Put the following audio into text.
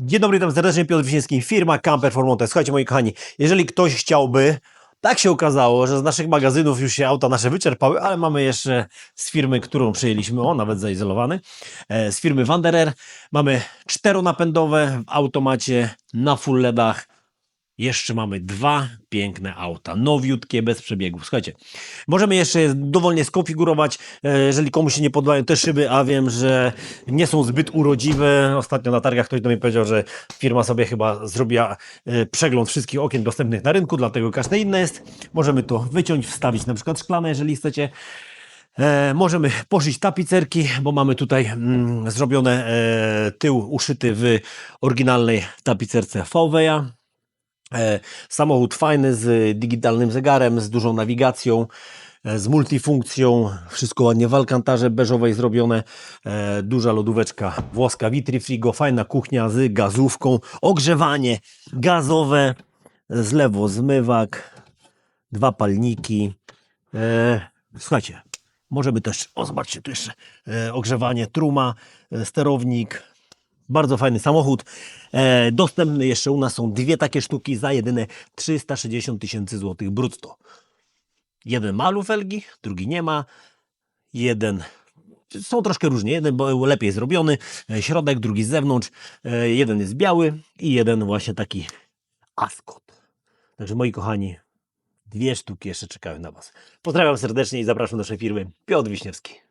Dzień dobry, witam serdecznie, Piotr Wiśniewski, firma Camper for Monte. Słuchajcie, moi kochani, jeżeli ktoś chciałby, tak się okazało, że z naszych magazynów już się auta nasze wyczerpały, ale mamy jeszcze z firmy, którą przyjęliśmy, o, nawet zaizolowany, e, z firmy Wanderer. Mamy czteronapędowe w automacie, na full LEDach. Jeszcze mamy dwa piękne auta, nowiutkie, bez przebiegów. Słuchajcie, możemy jeszcze je dowolnie skonfigurować, e, jeżeli komuś się nie podobają te szyby, a wiem, że nie są zbyt urodziwe. Ostatnio na targach ktoś do mnie powiedział, że firma sobie chyba zrobiła e, przegląd wszystkich okien dostępnych na rynku, dlatego każde inne jest. Możemy to wyciąć, wstawić na przykład szklane, jeżeli chcecie. E, możemy poszyć tapicerki, bo mamy tutaj mm, zrobione e, tył uszyty w oryginalnej tapicerce VW'a. E, Samochód fajny z digitalnym zegarem, z dużą nawigacją, e, z multifunkcją, wszystko ładnie w alkantarze beżowej zrobione, e, duża lodóweczka włoska Vitrifrigo, fajna kuchnia z gazówką, ogrzewanie gazowe, zlewo zmywak, dwa palniki. E, Słuchajcie, możemy też, o zobaczcie, tu jeszcze e, ogrzewanie truma, e, sterownik, bardzo fajny samochód. E, dostępny jeszcze u nas są dwie takie sztuki za jedyne 360 tysięcy złotych brutto. Jeden ma lufelgi, drugi nie ma. Jeden są troszkę różnie. Jeden był lepiej zrobiony, e, środek, drugi z zewnątrz. E, jeden jest biały i jeden właśnie taki askot. Także moi kochani, dwie sztuki jeszcze czekają na Was. Pozdrawiam serdecznie i zapraszam do naszej firmy. Piotr Wiśniewski.